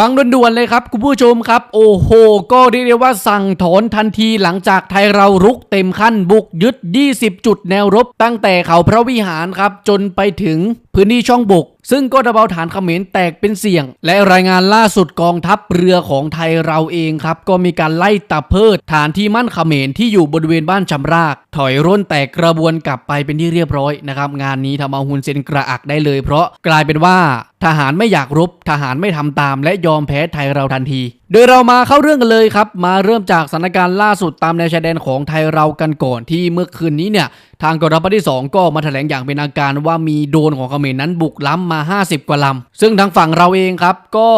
ฟังด่วนๆเลยครับคุณผู้ชมครับ โอ้โห ก็เรียกได้ว่าสั่งถอนทันทีหลังจากไทยเรารุกเต็มขั้นบุกยึด 20 จุดแนวรบ ตั้งแต่เขาพระวิหารครับ จนไปถึงพื้นที่ช่องบก ซึ่งก็ทะเบาฐานเขมรแตกเป็นเสี่ยง และรายงานล่าสุดกองทัพเรือของไทยเราเองครับ ก็มีการไล่ตะเพิดฐานที่มั่นเขมรที่อยู่บริเวณบ้านชำราก ถอยร่นแตกกระบวนกลับไปเป็นที่เรียบร้อยนะครับ งานนี้ทำเอาฮุนเซนกระอักได้เลย เพราะกลายเป็นว่าทหารไม่อยากรบ ทหารไม่ทำตาม และยอมแพ้ไทยเราทันทีโดยเรามาเข้าเรื่องกันเลยครับ มาเริ่มจากสถานการณ์ล่าสุดตามแนวชายแดนของไทยเรากันก่อนที่เมื่อคืนนี้เนี่ย ทางกองทัพภาคที่ 2 ก็มาแถลงอย่างเป็นทางการว่ามีโดนของเขมรนั้นบุกล้ำมา 50 กว่าลำ ซึ่งทางฝั่งเราเองครับ ก็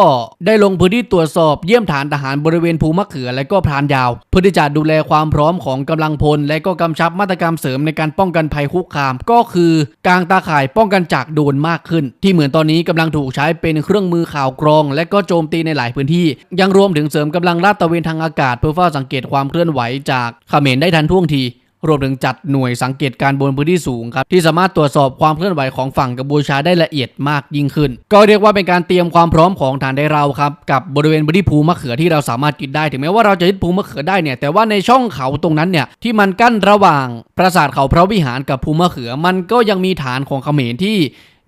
ได้ลงพื้นที่ตรวจสอบเยี่ยมฐานทหารบริเวณภูมะเขือและก็พรานยาว เพื่อที่จะดูแลความพร้อมของกำลังพล และก็กำชับมาตรการเสริมในการป้องกันภัยคุกคาม ก็คือกางตาข่ายป้องกันจากโดนมากขึ้น ที่เหมือนตอนนี้กำลังถูกใช้เป็นเครื่องมือข่าวกรอง และก็โจมตีในหลายพื้นที่ยังรวมถึงเสริมกำลังลาดตระเวนทางอากาศ เพื่อเฝ้าสังเกตความเคลื่อนไหวจากเขมรได้ทันท่วงทีรวมถึงจัดหน่วยสังเกตการบนพื้นที่สูงครับ ที่สามารถตรวจสอบความเคลื่อนไหวของฝั่งกัมพูชาได้ละเอียดมากยิ่งขึ้น ก็เรียกว่าเป็นการเตรียมความพร้อมของฐานได้เราครับ กับบริเวณพื้นที่ภูมะเขือที่เราสามารถยึดได้ถึงแม้ว่าเราจะยึดภูมะเขือได้เนี่ยแต่ว่าในช่องเขาตรงนั้นเนี่ยที่มันกั้นระหว่างปราสาทเขาพระวิหารกับภูมะเขือ มันก็ยังมีฐานของเขมรที่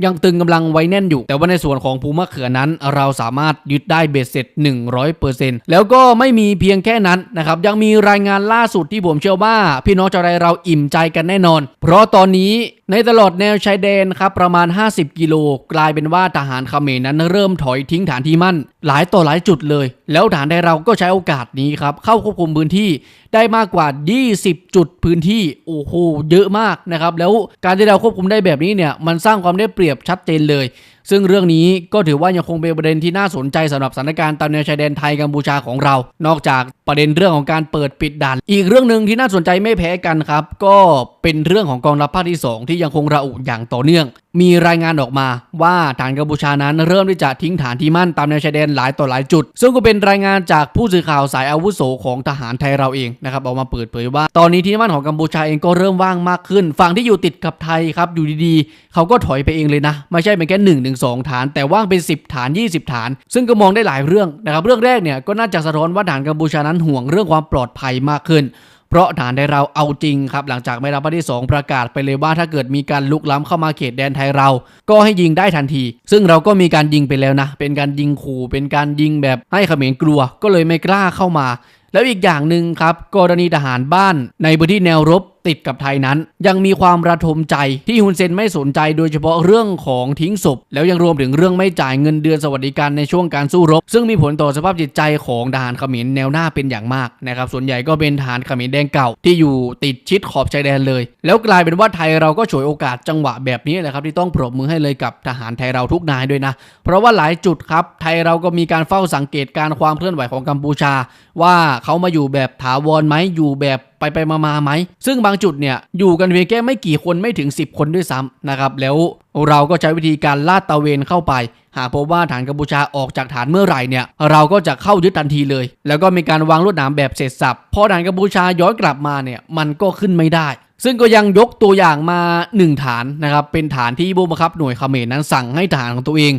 ยังตึงกำลังไว้แน่นอยู่ แต่ว่าในส่วนของภูมะเขือนั้น เราสามารถยึดได้เบ็ดเสร็จ 100%แล้วก็ไม่มีเพียงแค่นั้นนะครับยังมีรายงานล่าสุดที่ผมเชื่อว่า พี่น้องชาวไทยเราอิ่มใจกันแน่นอน เพราะตอนนี้ในตลอดแนวชายแดนครับประมาณ 50 กิโล กลายเป็นว่าทหารเขมรนั้นเริ่มถอยทิ้งฐานที่มั่น หลายต่อหลายจุดเลย แล้วฐานไทยเราก็ใช้โอกาสนี้ครับเข้าควบคุมพื้นที่ได้มากกว่า 20 จุดพื้นที่โอ้โหเยอะมากนะครับแล้วการที่เราควบคุมได้แบบนี้เนี่ยมันสร้างความได้เปรียบชัดเจนเลย ซึ่งเรื่องนี้ก็ถือว่ายังคงเป็นประเด็นที่น่าสนใจสำหรับสถานการณ์ตามแนวชายแดนไทยกัมพูชาของเรา นอกจากประเด็นเรื่องของการเปิดปิดด่าน อีกเรื่องหนึ่งที่น่าสนใจไม่แพ้กันครับ ก็เป็นเรื่องของกองทัพภาคที่ 2 ที่ยังคงระอุอย่างต่อเนื่อง มีรายงานออกมาว่าฐานกัมพูชานั้นเริ่มที่จะทิ้งฐานที่มั่นตามแนวชายแดนหลายต่อหลายจุด ซึ่งก็เป็นรายงานจากผู้สื่อข่าวสายอาวุโสของทหารไทยเราเองนะครับออกมาเปิดเผยว่า ตอนนี้ที่มั่นของกัมพูชาเองก็เริ่มว่างมากขึ้น ฝั่งที่อยู่ติดกับไทยครับอยู่ดีๆ เขาก็ถอยไปเองเลยนะ ไม่ใช่เป็นแค่1นถึงสฐาน แต่ว่างเป็น 10 ฐาน 20 ฐาน ซึ่งก็มองได้หลายเรื่องนะครับเรื่องแรกเนี่ยก็น่าจะสะท้อนว่าฐานกัมพูชานั้นห่วงเรื่องความปลอดภัยมากขึ้นเพราะฐานไทยเราเอาจริงครับ หลังจากแม่ทัพภาคที่ 2 ประกาศไปเลยว่าถ้าเกิดมีการลุกล้ำเข้ามาเขตแดนไทยเรา ก็ให้ยิงได้ทันที ซึ่งเราก็มีการยิงไปแล้วนะ เป็นการยิงขู่เป็นการยิงแบบให้เขมรกลัว ก็เลยไม่กล้าเข้ามา แล้วอีกอย่างหนึ่งครับกรณีทหารบ้านในพื้นที่แนวรบติดกับไทยนั้น ยังมีความระทมใจที่ฮุนเซนไม่สนใจโดยเฉพาะเรื่องของทิ้งศพ แล้วยังรวมถึงเรื่องไม่จ่ายเงินเดือนสวัสดิการในช่วงการสู้รบ ซึ่งมีผลต่อสภาพจิตใจของทหารเขมรแนวหน้าเป็นอย่างมากนะครับส่วนใหญ่ก็เป็นทหารเขมรแดงเก่าที่อยู่ติดชิดขอบชายแดนเลย แล้วกลายเป็นว่าไทยเราก็ฉวยโอกาสจังหวะแบบนี้แหละครับที่ต้องปรบมือให้เลยกับทหารไทยเราทุกนายด้วยนะ เพราะว่าหลายจุดครับไทยเราก็มีการเฝ้าสังเกตการความเคลื่อนไหวของกัมพูชา ว่าเขามาอยู่แบบถาวรไหมอยู่แบบ ไปไปมามาไหม ซึ่งบางจุดเนี่ยอยู่กันเพียงแค่ไม่กี่คนไม่ถึง 10 คนด้วยซ้ำนะครับแล้วเราก็ใช้วิธีการลาดตะเวนเข้าไป หากพบว่าฐานกัมพูชาออกจากฐานเมื่อไหร่เนี่ย เราก็จะเข้ายึดทันทีเลย แล้วก็มีการวางลวดหนามแบบเสร็จสับพอฐานกัมพูชาย้อนกลับมาเนี่ยมันก็ขึ้นไม่ได้ ซึ่งก็ยังยกตัวอย่างมา 1 ฐานนะครับเป็นฐานที่ผู้บังคับหน่วยเขมรนั้นสั่งให้ฐานของตัวเอง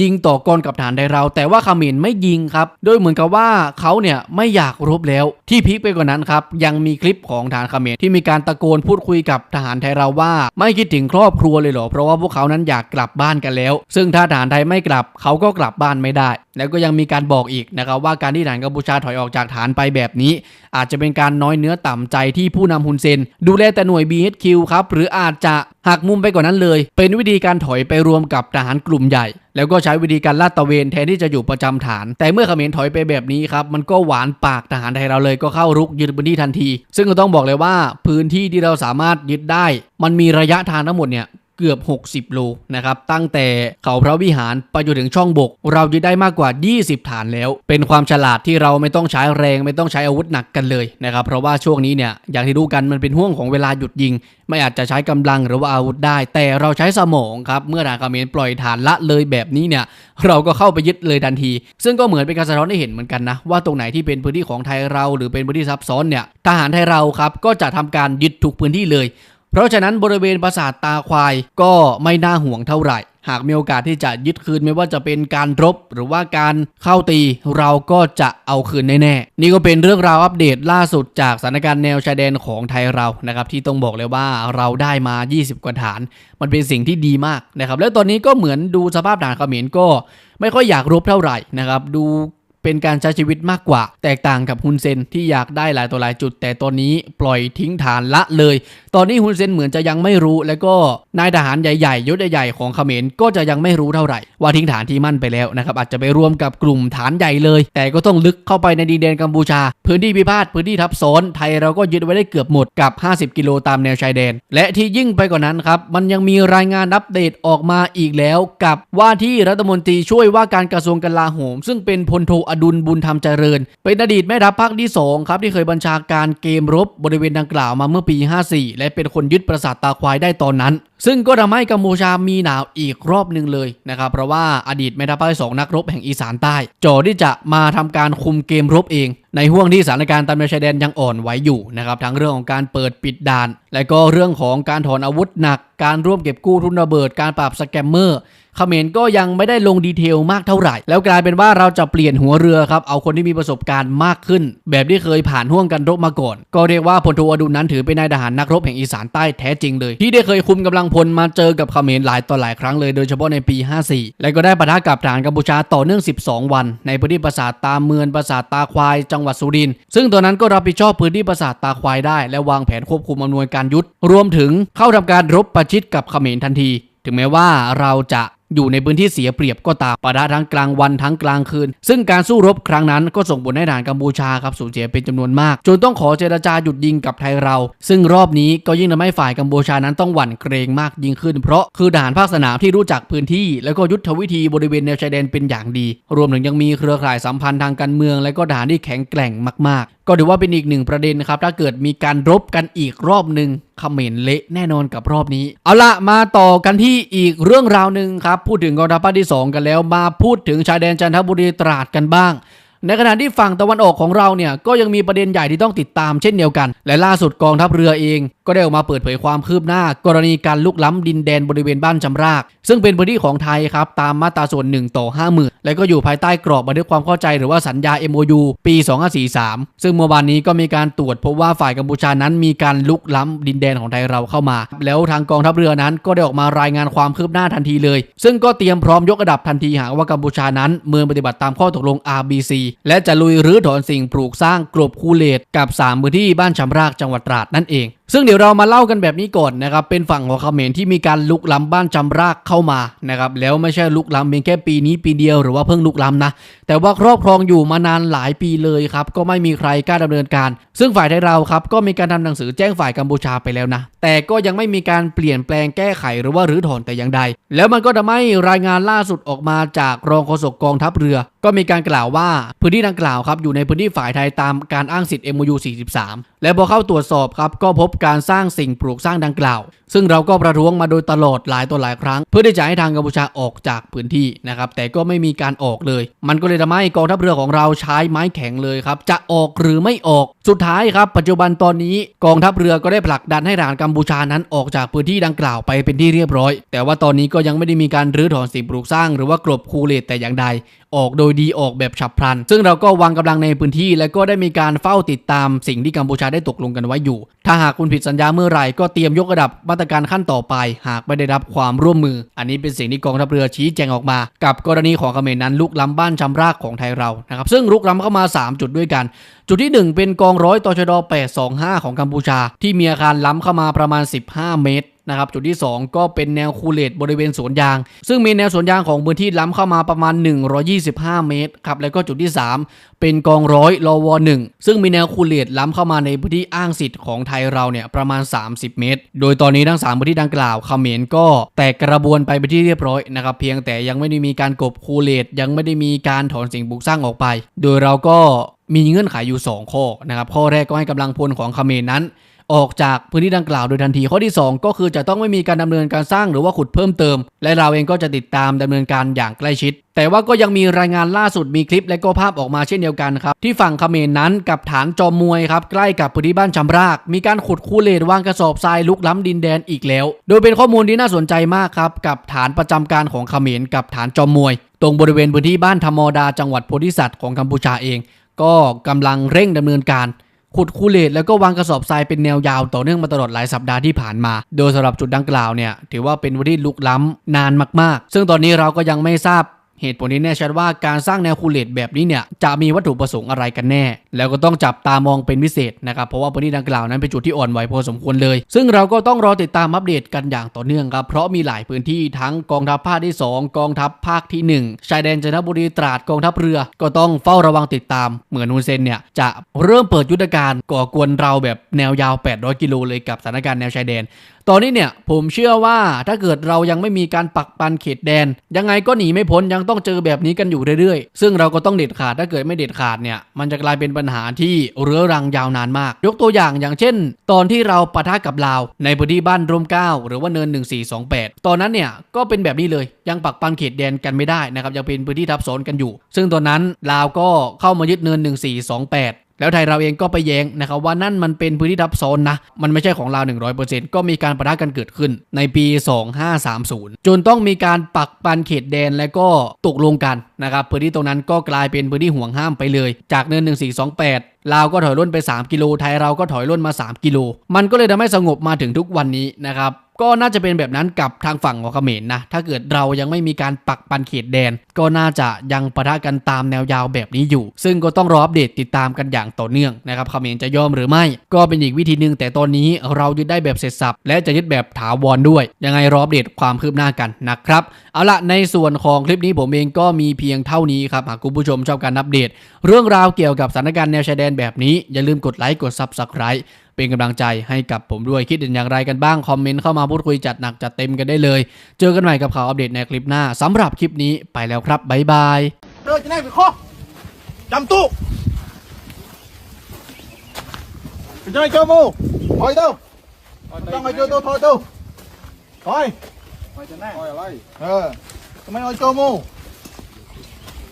ยิงต่อกรกับฐานไทยเรา แต่ว่าขมรไม่ยิงครับ โดยเหมือนกับว่าเขาเนี่ยไม่อยากรบแล้ว ที่พีคไปกว่านั้นครับ ยังมีคลิปของฐานขมรที่มีการตะโกนพูดคุยกับทหารไทยเราว่า ไม่คิดถึงครอบครัวเลยเหรอ เพราะว่าพวกเขานั้นอยากกลับบ้านกันแล้ว ซึ่งถ้าทหารไทยไม่กลับเขาก็กลับบ้านไม่ได้ แล้วก็ยังมีการบอกอีกนะครับว่าการที่ทหารกัมพูชาถอยออกจากฐานไปแบบนี้ อาจจะเป็นการน้อยเนื้อต่ำใจที่ผู้นำฮุนเซน ดูแลแต่หน่วย BHQ ครับหรืออาจจะหักมุมไปกว่านั้นเลย เป็นวิธีการถอยไปรวมกับทหารกลุ่มใหญ่ แล้วก็ใช้วิธีการลาดตระเวนแทนที่จะอยู่ประจำฐาน แต่เมื่อเขมรถอยไปแบบนี้ครับ มันก็หวานปากทหารไทยเราเลยก็เข้ารุกยึดพื้นที่ทันที ซึ่งก็ต้องบอกเลยว่าพื้นที่ที่เราสามารถยึดได้ มันมีระยะทางทั้งหมดเนี่ย เกือบ 60 โลนะครับ ตั้งแต่เขาพระวิหารไปจนถึงช่องบก เรายึดได้มากกว่า 20 ฐานแล้ว เป็นความฉลาดที่เราไม่ต้องใช้แรงไม่ต้องใช้อาวุธหนักกันเลยนะครับ เพราะว่าช่วงนี้เนี่ยอย่างที่รู้กันมันเป็นห่วงของเวลาหยุดยิง ไม่อาจจะใช้กำลังหรือว่าอาวุธได้ แต่เราใช้สมองครับเมื่อทหารเขมรปล่อยฐานละเลยแบบนี้เนี่ยเราก็เข้าไปยึดเลยทันที ซึ่งก็เหมือนเป็นการสะท้อนให้เห็นเหมือนกันนะว่าตรงไหนที่เป็นพื้นที่ของไทยเราหรือเป็นพื้นที่ซับซ้อนเนี่ยทหารไทยเราครับก็จะทำการยึดทุกพื้นที่เลย เพราะฉะนั้นบริเวณปราสาทตาควายก็ไม่น่าห่วงเท่าไหร่ หากมีโอกาสที่จะยึดคืนไม่ว่าจะเป็นการรบ หรือว่าการเข้าตีเราก็จะเอาคืนแน่ๆ นี่ก็เป็นเรื่องราวอัปเดตล่าสุดจากสถานการณ์แนวชายแดนของไทยเรานะครับที่ต้องบอกเลยว่าเราได้มา 20 กว่าฐาน มันเป็นสิ่งที่ดีมากนะครับแล้วตอนนี้ก็เหมือนดูสภาพฐานเขมรก็ ไม่ค่อยอยากรบเท่าไหร่นะครับดูเป็นการใช้ชีวิตมากกว่า แตกต่างกับฮุนเซนที่อยากได้หลายตัวหลายจุด แต่ตอนนี้ปล่อยทิ้งฐานละเลยตอนนี้ฮุนเซนเหมือนจะยังไม่รู้ แล้วก็นายทหารใหญ่ๆยศใหญ่ๆของเขมรก็จะยังไม่รู้เท่าไหร่ ว่าทิ้งฐานที่มั่นไปแล้วนะครับอาจจะไปรวมกับกลุ่มฐานใหญ่เลย แต่ก็ต้องลึกเข้าไปในดินแดนกัมพูชา พื้นที่พิพาทพื้นที่ทับซ้อนไทยเราก็ยึดไว้ได้เกือบหมดกับ 50 กิโลตามแนวชายแดน และที่ยิ่งไปกว่านั้นครับมันยังมีรายงานอัปเดตออกมาอีกแล้ว กับว่าที่รัฐมนตรีช่วยว่าการกระทรวงกลาโหม ซึ่งเป็นพลโทอดุลบุญธรรมเจริญ เป็นอดีตแม่ทัพภาคที่2ครับที่เคยบัญชาการเกมรบบริเวณดังกล่าวมาเมื่อปี 54และเป็นคนยึดปราสาทตาควายได้ตอนนั้น ซึ่งก็ทำให้กัมพูชามีหนาวอีกรอบหนึ่งเลยนะครับเพราะว่าอดีตแม่ทัพภาคสองนักรบแห่งอีสานใต้จ่อที่จะมาทำการคุมเกมรบเอง ในห่วงที่สถานการณ์ตามแนวชายแดนยังอ่อนไหวอยู่นะครับทั้งเรื่องของการเปิดปิดด่าน และก็เรื่องของการถอนอาวุธหนัก การร่วมเก็บกู้ทุนระเบิดการปราบสแกมเมอร์ เขมรก็ยังไม่ได้ลงดีเทลมากเท่าไหร่ แล้วกลายเป็นว่าเราจะเปลี่ยนหัวเรือครับ เอาคนที่มีประสบการณ์มากขึ้น แบบที่เคยผ่านห่วงกันรบมาก่อน ก็เรียกว่าพลโทอดุลนั้นถือเป็นนายทหารนักรบแห่งอีสานใต้แท้จริงเลย ที่ได้เคยคุมกำลังพลมาเจอกับเขมรหลายต่อหลายครั้งเลยโดยเฉพาะในปี 54 และก็ได้ปะทะกับทหารกัมพูชาต่อเนื่อง 12 วัน ในพื้นที่ปราสาทตาเมือนปราสาทตาควาย จังหวัดสุรินทร์ซึ่งตอนนั้นก็รับผิดชอบพื้นที่ปราสาทตาควายได้ และวางแผนควบคุมอำนวยการยุทธรวมถึงเข้าทำการรบประชิดกับเขมรทันที ถึงแม้ว่าเราจะ อยู่ในพื้นที่เสียเปรียบก็ตามปะทะทั้งกลางวันทั้งกลางคืน ซึ่งการสู้รบครั้งนั้นก็ส่งผลให้ทหารกัมพูชาครับสูญเสียเป็นจำนวนมาก จนต้องขอเจรจาหยุดยิงกับไทยเรา ซึ่งรอบนี้ก็ยิ่งทำให้ฝ่ายกัมพูชานั้นต้องหวั่นเกรงมากยิ่งขึ้น เพราะคือทหารภาคสนามที่รู้จักพื้นที่ แล้วก็ยุทธวิธีบริเวณแนวชายแดนเป็นอย่างดี รวมถึงยังมีเครือข่ายสัมพันธ์ทางการเมือง และก็ทหารที่แข็งแกร่งมาก ๆ ก็ถือว่าเป็นอีกหนึ่งประเด็นนะครับถ้าเกิดมีการรบกันอีกรอบหนึ่งเขมรเละแน่นอนกับรอบนี้ เอาละมาต่อกันที่อีกเรื่องราวหนึ่งครับพูดถึงกองทัพภาคที่ 2 กันแล้ว มาพูดถึงชายแดนจันทบุรีตราดกันบ้าง ในขณะที่ฝั่งตะวันออกของเราเนี่ยก็ยังมีประเด็นใหญ่ที่ต้องติดตามเช่นเดียวกัน และล่าสุดกองทัพเรือเอง ก็ได้ออกมาเปิดเผยความคืบหน้า กรณีการลุกล้ำดินแดนบริเวณบ้านจำราก ซึ่งเป็นพื้นที่ของไทยครับตามมาตราส่วน1ต่อ50,000และก็อยู่ภายใต้กรอบบันทึกความเข้าใจหรือว่าสัญญา MOU ปี 2543 ซึ่งเมื่อวานนี้ก็มีการตรวจพบว่าฝ่ายกัมพูชานั้นมีการลุกล้ำดินแดนของไทยเราเข้ามา แล้วทางกองทัพเรือนั้นก็ได้ออกมารายงานความคืบหน้าทันทีเลย ซึ่งก็เตรียมพร้อมยกระดับทันทีหากว่ากัมพูชานั้นเมืองปฏิบัติตามข้อตกลง RBC และจะลุยรื้อถอนสิ่งปลูกสร้างกลบคูเลตกับ 3 พื้นที่บ้านชำรากจังหวัดตราดนั่นเอง ซึ่งเดี๋ยวเรามาเล่ากันแบบนี้ก่อนนะครับ เป็นฝั่งของเขมรที่มีการลุกล้ำบ้านจำรากเข้ามานะครับ แล้วไม่ใช่ลุกล้ำเพียงแค่ปีนี้ปีเดียวหรือว่าเพิ่งลุกล้ำนะ แต่ว่าครอบครองอยู่มานานหลายปีเลยครับ ก็ไม่มีใครกล้าดำเนินการ ซึ่งฝ่ายไทยเราครับก็มีการทำหนังสือแจ้งฝ่ายกัมพูชาไปแล้วนะ แต่ก็ยังไม่มีการเปลี่ยนแปลงแก้ไขหรือว่ารื้อถอนแต่อย่างใด แล้วมันก็ทำให้รายงานล่าสุดออกมาจากรองโฆษกกองทัพเรือ ก็มีการกล่าวว่าพื้นที่ดังกล่าวครับอยู่ในพื้นที่ฝ่ายไทยตามการอ้างสิทธิ์ MOU 43 และพอเข้าตรวจสอบครับก็พบการสร้างสิ่งปลูกสร้างดังกล่าว ซึ่งเราก็ประท้วงมาโดยตลอดหลายต่อหลายครั้ง เพื่อที่จะให้ทางกัมพูชาออกจากพื้นที่นะครับแต่ก็ไม่มีการออกเลย มันก็เลยทำให้กองทัพเรือของเราใช้ไม้แข็งเลยครับจะออกหรือไม่ออก สุดท้ายครับ ปัจจุบันตอนนี้กองทัพเรือก็ได้ผลักดันให้ทหารกัมพูชานั้นออกจากพื้นที่ดังกล่าวไปเป็นที่เรียบร้อย แต่ว่าตอนนี้ก็ยังไม่ได้มีการรื้อถอนสิ่งปลูกสร้าง หรือว่ากลบคูเลตแต่อย่างใด ออกโดยดีออกแบบฉับพลัน ซึ่งเราก็วางกำลังในพื้นที่ และก็ได้มีการเฝ้าติดตามสิ่งที่กัมพูชาได้ตกลงกันไว้อยู่ ถ้าหากคุณผิดสัญญาเมื่อไหร่ก็เตรียมยกระดับมาตรการขั้นต่อไป หากไม่ได้รับความร่วมมือ อันนี้เป็นสิ่งที่กองทัพเรือชี้แจงออกมา กับกรณีของเขมรนั้นลุกล้ำบ้านชำรากของไทยเรานะครับซึ่งลุกล้ำเข้ามา 3 จุดด้วยกัน จุดที่ 1 เป็นกองร้อยตชด825 ของกัมพูชา ที่มีอาคารล้ำเข้ามาประมาณ 15 เมตร นะครับจุดที่ 2 ก็เป็นแนวคูเลตบริเวณสวนยาง ซึ่งมีแนวสวนยางของพื้นที่ล้ำเข้ามาประมาณ 125 เมตรครับแล้วก็จุดที่ 3 เป็นกองร้อยรอวหนึ่งซึ่งมีแนวคูเลตล้ำเข้ามาในพื้นที่อ้างสิทธิ์ของไทยเราเนี่ยประมาณ 30 เมตร โดยตอนนี้ทั้ง3พื้นที่ดังกล่าวเขมรก็แตกกระบวนไปเป็นที่เรียบร้อยนะครับเพียงแต่ยังไม่ได้มีการกบคูเลตยังไม่ได้มีการถอนสิ่งปลูกสร้างออกไป โดยเราก็มีเงื่อนไขอยู่ 2 ข้อนะครับข้อแรกก็ให้กำลังพลของเขมรนั้น ออกจากพื้นที่ดังกล่าวโดยทันทีข้อที่ 2 ก็คือจะต้องไม่มีการดำเนินการสร้างหรือว่าขุดเพิ่มเติม และเราเองก็จะติดตามดำเนินการอย่างใกล้ชิด แต่ว่าก็ยังมีรายงานล่าสุดมีคลิปและก็ภาพออกมาเช่นเดียวกันครับที่ฝั่งเขมรนั้นกับฐานจอมมวยครับใกล้กับพื้นที่บ้านชำราก มีการขุดคูเลตวางกระสอบทรายลุกล้ำดินแดนอีกแล้ว โดยเป็นข้อมูลที่น่าสนใจมากครับกับฐานประจำการของเขมรกับฐานจอมมวย ตรงบริเวณพื้นที่บ้านธรรมดาจังหวัดโพธิสัตว์ของกัมพูชาเอง ก็กำลังเร่งดำเนินการ ขุดคูเลตแล้วก็วางกระสอบทรายเป็นแนวยาวต่อเนื่องมาตลอดหลายสัปดาห์ที่ผ่านมา โดยสำหรับจุดดังกล่าวเนี่ยถือว่าเป็นวันที่ลุกล้ำนานมากๆ ซึ่งตอนนี้เราก็ยังไม่ทราบเหตุผลที่แน่ชัดว่าการสร้างแนวคูเลตแบบนี้เนี่ยจะมีวัตถุประสงค์อะไรกันแน่แล้วก็ต้องจับตามองเป็นพิเศษนะครับ เพราะว่าพื้นที่ดังกล่าวนั้นเป็นจุดที่อ่อนไหวพอสมควรเลย ซึ่งเราก็ต้องรอติดตามอัปเดตกันอย่างต่อเนื่องครับ เพราะมีหลายพื้นที่ทั้งกองทัพภาคที่ 2 กองทัพภาคที่ 1 ชายแดนจันทบุรีตราดกองทัพเรือ ก็ต้องเฝ้าระวังติดตาม เหมือนฮุนเซนเนี่ยจะเริ่มเปิดยุทธการก่อกวนเราแบบแนวยาว 800 กิโลเลยกับสถานการณ์แนวชายแดน ตอนนี้เนี่ยผมเชื่อว่าถ้าเกิดเรายังไม่มีการปักปันเขตแดน ยังไงก็หนีไม่พ้นยังต้องเจอแบบนี้กันอยู่เรื่อยๆ ซึ่งเราก็ต้องเด็ดขาดถ้าเกิดไม่เด็ดขาดเนี่ยมันจะกลายเป็นปัญหาที่เรื้อรังยาวนานมาก ยกตัวอย่างอย่างเช่น ตอนที่เราปะทะกับลาว ในพื้นที่บ้านร่มเก้าหรือว่าเนิน 1428 ตอนนั้นเนี่ยก็เป็นแบบนี้เลยยังปักปันเขตแดนกันไม่ได้นะครับยังเป็นพื้นที่ทับซ้อนกันอยู่ ซึ่งตอนนั้นลาวก็เข้ามายึดเนิน 1428 แล้วไทยเราเองก็ไปแย้งนะครับว่านั่นมันเป็นพื้นที่ทับซ้อนนะ มันไม่ใช่ของเรา100%ก็มีการประทะกันเกิดขึ้นในปี 2530 จนต้องมีการปักปันเขตแดนและก็ตกลงกันนะครับพื้นที่ตรงนั้นก็กลายเป็นพื้นที่ห่วงห้ามไปเลย จากเนิน 1428ลาวก็ถอยร่นไป 3 กิโลไทยเราก็ถอยร่นมา 3 กิโล มันก็เลยทำให้สงบมาถึงทุกวันนี้นะครับ ก็น่าจะเป็นแบบนั้นกับทางฝั่งของเขมรนะ ถ้าเกิดเรายังไม่มีการปักปันเขตแดน ก็น่าจะยังปะทะกันตามแนวยาวแบบนี้อยู่ ซึ่งก็ต้องรออัปเดตติดตามกันอย่างต่อเนื่องนะครับเขมรจะยอมหรือไม่ ก็เป็นอีกวิธีหนึ่งแต่ตอนนี้เรายึดได้แบบเสร็จสับ และจะยึดแบบถาวรด้วย ยังไงรออัปเดตความคืบหน้ากันนะครับ เอาละในส่วนของคลิปนี้ผมเองก็มีเพียงเท่านี้ครับหากคุณผู้ชมชอบการอัปเดต เรื่องราวเกี่ยวกับสถานการณ์แนวชายแดนแบบนี้อย่าลืมกดไลค์กด Subscribe เป็นกำลังใจให้กับผมด้วยคิดเห็นอย่างไรกันบ้าง คอมเมนต์เข้ามาพูดคุยจัดหนักจัดเต็มกันได้เลย เจอกันใหม่กับข่าวอัปเดตในคลิปหน้า สำหรับคลิปนี้ไปแล้วครับบ๊ายบายเดินจะได้ไปข้อจำตู้จะได้เจ้ามูคอยเต้าต้องให้เจ้าเต้าคอยเต้าคอยถอยจะแน่คอยอะไรเออทำไมเอาเจ้ามู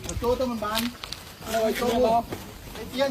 เอาเจ้าเต้ามันบานเอาเจ้ามูไอ้เจียน